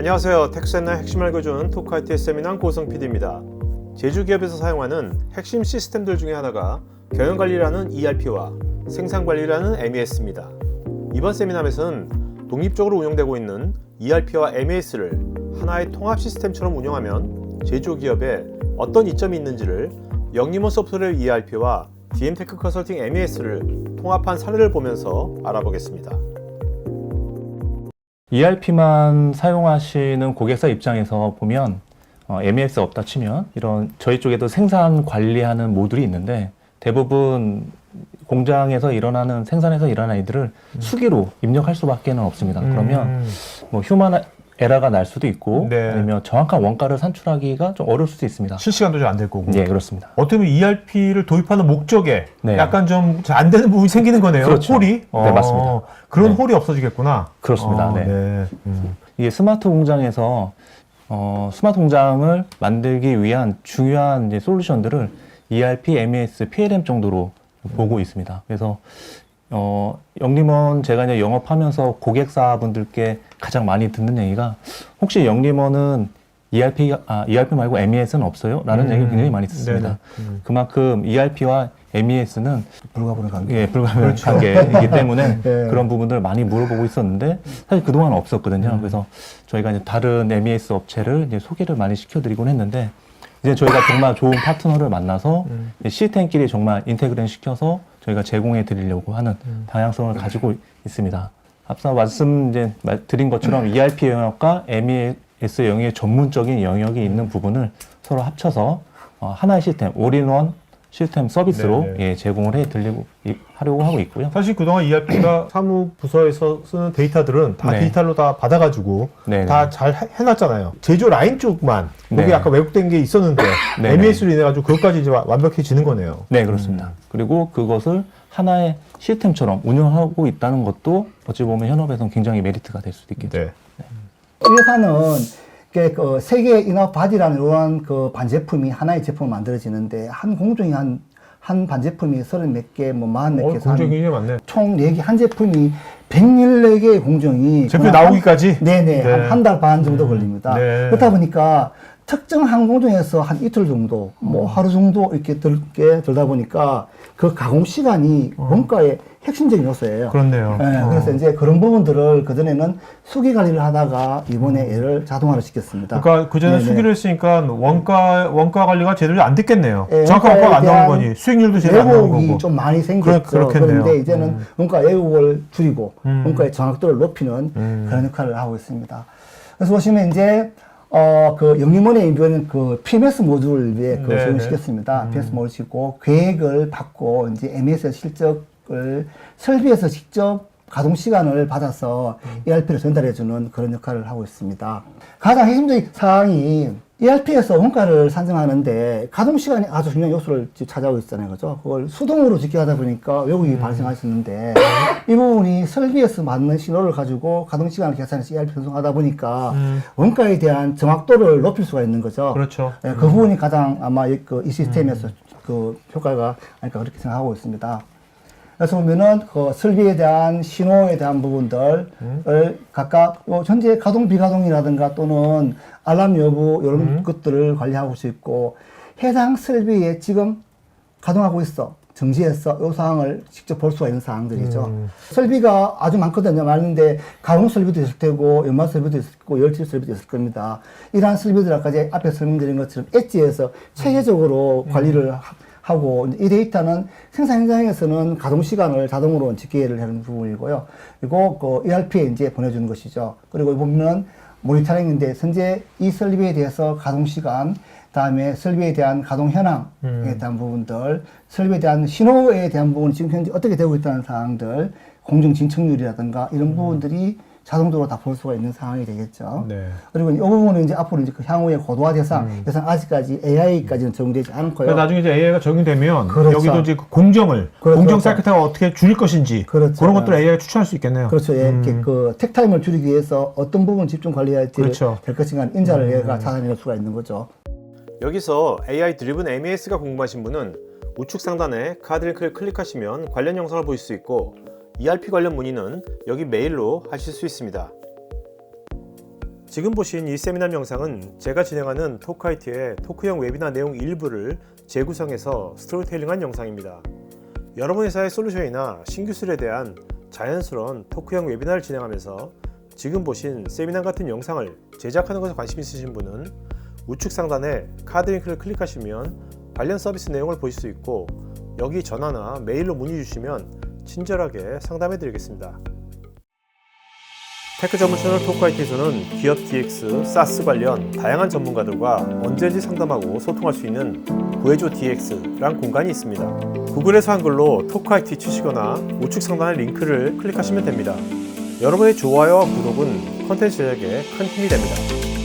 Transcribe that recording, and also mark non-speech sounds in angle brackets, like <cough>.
안녕하세요. 텍스앤의 핵심 알려주는 토크 IT 세미나 고성 PD입니다. 제주 기업에서 사용하는 핵심 시스템들 중에 하나가 경영 관리라는 ERP와 생산 관리라는 MES입니다. 이번 세미나에서는 독립적으로 운영되고 있는 ERP와 MES를 하나의 통합 시스템처럼 운영하면 제조 기업에 어떤 이점이 있는지를 영리모 소프트웨어 ERP와 DM 테크 컨설팅 MES를 통합한 사례를 보면서 알아보겠습니다. ERP만 사용하시는 고객사 입장에서 보면 어, MES 없다 치면 이런 저희 쪽에도 생산 관리하는 모듈이 있는데 대부분 공장에서 일어나는 생산에서 일어나는 일들을 수기로 입력할 수밖에 는 없습니다. 그러면 음, 뭐 휴먼 에러가 날 수도 있고 네. 아니면 정확한 원가를 산출하기가 좀 어려울 수도 있습니다. 실시간도 잘 안 될 거고. 네, 그렇습니다. 어떻게 보면 ERP를 도입하는 목적에 네. 약간 좀 안 되는 부분이 생기는 거네요. 그렇죠. 홀이. 네, 맞습니다. 그런 네. 홀이 없어지겠구나. 그렇습니다. 어, 네. 음. 이게 스마트 공장에서 어, 스마트 공장을 만들기 위한 중요한 이제 솔루션들을 ERP, MES, PLM 정도로 보고 있습니다. 그래서 어, 영림원 제가 이제 영업하면서 고객사분들께 가장 많이 듣는 얘기가 혹시 영림원은 ERP, 아, ERP 말고 MES는 없어요? 라는 음. 얘기를 굉장히 많이 듣습니다. 음. 그만큼 ERP와 MES는 불가분의 관계. 예, 불가능한 그렇죠. 관계이기 <laughs> 때문에 예. 그런 부분들을 많이 물어보고 있었는데 사실 그 동안 없었거든요. 음. 그래서 저희가 이제 다른 MES 업체를 이제 소개를 많이 시켜드리곤 했는데 이제 저희가 정말 좋은 파트너를 만나서 음. 시스템끼리 정말 인테그레이션 시켜서 저희가 제공해 드리려고 하는 음. 방향성을 가지고 있습니다. 앞서 말씀 이제 말- 드린 것처럼 ERP 영역과 MES 영역의 전문적인 영역이 있는 부분을 서로 합쳐서 어, 하나의 시스템, 올인원 시스템 서비스로 네네. 예, 제공을 해 드리고 이- 하려고 하고 있고요. 사실 그동안 ERP가 <clears throat> 사무 부서에서 쓰는 데이터들은 다 네. 디지털로 다 받아가지고 네 네. 다 잘 해놨잖아요. 제조 라인 쪽만 여기 네. 아까 왜곡된 게 있었는데. MES로 인해 가지고 그것까지 이제 와- 완벽해지는 거네요. 네, 그렇습니다. 그리고 그것을 하나의 시스템처럼 운영하고 있다는 것도 어찌 보면 현업에서는 굉장히 메리트가 될 수도 있겠죠. 네. 이 회사는 그 세계 인업 바디라는 이러한 그 반제품이 하나의 제품을 만들어지는데 한 공정이 한, 한 반제품이 서른 몇 개, 뭐 마흔 몇 어, 개, 공정이 굉장히 많네. 총 4개, 한 제품이 114개의 공정이 제품이 그냥 나오기까지? 한, 네네, 네. 한한달 반 정도 걸립니다. 네. 그렇다 보니까 특정 한 공정에서 한 이틀 정도, 뭐 하루 정도 이렇게 들게 들다 보니까 그 가공 시간이 원가의 핵심적인 요소예요. 어. 그렇네요. 네, 어. 그래서 이제 그런 부분들을 그전에는 수기 관리를 하다가 이번에 얘를 자동화를 시켰습니다. 음. 그러니까 그 전에 네네. 수기를 했으니까 원가 원가 관리가 제대로 안 됐겠네요. 예, 정확한 원가가 안 나오는 거니 수익률도 제대로 안 나오는 왜곡이 거고. 좀 많이 생겼죠. 그렇- 그렇겠네요. 그런데 이제는 음. 원가 왜곡을 줄이고 음. 원가의 정확도를 높이는 음. 그런 역할을 하고 있습니다. 그래서 보시면 이제 어, 그 영림원에 있는 그 PMS 모듈에 그 네네. 적용시켰습니다. 음. PMS 모듈 싣고 계획을 받고 이제 MES 실적을 설비에서 직접 가동 시간을 받아서 음. ERP를 전달해주는 그런 역할을 하고 있습니다. 가장 핵심적인 사항이 ERP에서 원가를 산정하는데 가동 시간이 아주 중요한 요소를 차지하고 있잖아요. 그죠? 그걸 수동으로 지켜하다 보니까 왜곡이 발생할 수 있는데 이 부분이 설비에서 맞는 신호를 가지고 가동 시간을 계산해서 ERP 편성하다 보니까 음. 원가에 대한 정확도를 높일 수가 있는 거죠. 그렇죠. 예, 그 부분이 가장 아마 이, 그, 이 시스템에서 그 효과가 아닐까 그렇게 생각하고 있습니다. 그래서 보면은 그 설비에 대한 신호에 대한 부분들을 각각 요 현재 가동 비가동이라든가 또는 알람 여부 이런 것들을 관리하고 있고 해당 설비에 지금 가동하고 있어 정지했어 요 사항을 직접 볼 수가 있는 사항들이죠. 음. 설비가 아주 많거든요. 많은데 가공 설비도 있을 테고 연마 설비도 있을 거고 열질 설비도 있을 겁니다. 이러한 설비들 아까 제 앞에 설명드린 것처럼 엣지에서 체계적으로 관리를 하- 하고 이 데이터는 생산 현장에서는 가동 시간을 자동으로 집계를 하는 부분이고요. 그리고 그 ERP에 이제 보내주는 것이죠. 그리고 보면은 모니터링인데 현재 이 설비에 대해서 가동 시간, 다음에 설비에 대한 가동 현황에 음. 대한 부분들, 설비에 대한 신호에 대한 부분, 지금 현재 어떻게 되고 있다는 사항들, 공정 진척률이라든가 이런 부분들이 자동적으로 다 볼 수가 있는 상황이 되겠죠. 음. 네. 그리고 이 부분은 이제 앞으로 이제 그 향후의 고도화 대상, 음. 대상 아직까지 AI까지는 적용되지 않고요. 그러니까 나중에 이제 AI가 적용되면 그렇죠. 여기도 이제 그 공정을 그렇죠, 공정. 사이클타가 어떻게 줄일 것인지 그렇죠. 런 것들을 AI가 추천할 수 있겠네요. 그렇죠. 예, 음. 이렇게 그 택타임을 줄이기 위해서 어떤 부분 집중 관리할지 그렇죠. 될 것인가 인자를 음. 얘가 찾아낼 수가 있는 거죠. 여기서 AI 드리븐 MES가 궁금하신 분은 우측 상단에 카드 링크를 클릭하시면 관련 영상을 보실 수 있고 ERP 관련 문의는 여기 메일로 하실 수 있습니다. 지금 보신 이 세미나 영상은 제가 진행하는 토크아이티의 토크형 웨비나 내용 일부를 재구성해서 스토리텔링한 영상입니다. 여러분 회사의 솔루션이나 신기술에 대한 자연스러운 토크형 웨비나를 진행하면서 지금 보신 세미나 같은 영상을 제작하는 것에 관심 있으신 분은 우측 상단에 카드 링크를 클릭하시면 관련 서비스 내용을 보실 수 있고 여기 전화나 메일로 문의 주시면 친절하게 상담해 드리겠습니다. 테크 전문 채널 토크아이티에서는 기업 DX, 사스 관련 다양한 전문가들과 언제든지 상담하고 소통할 수 있는 구해줘 DX란 공간이 있습니다. 구글에서 한글로 토크아이티 치시거나 우측 상단의 링크를 클릭하시면 됩니다. 여러분의 좋아요와 구독은 컨텐츠 제작에 큰 힘이 됩니다.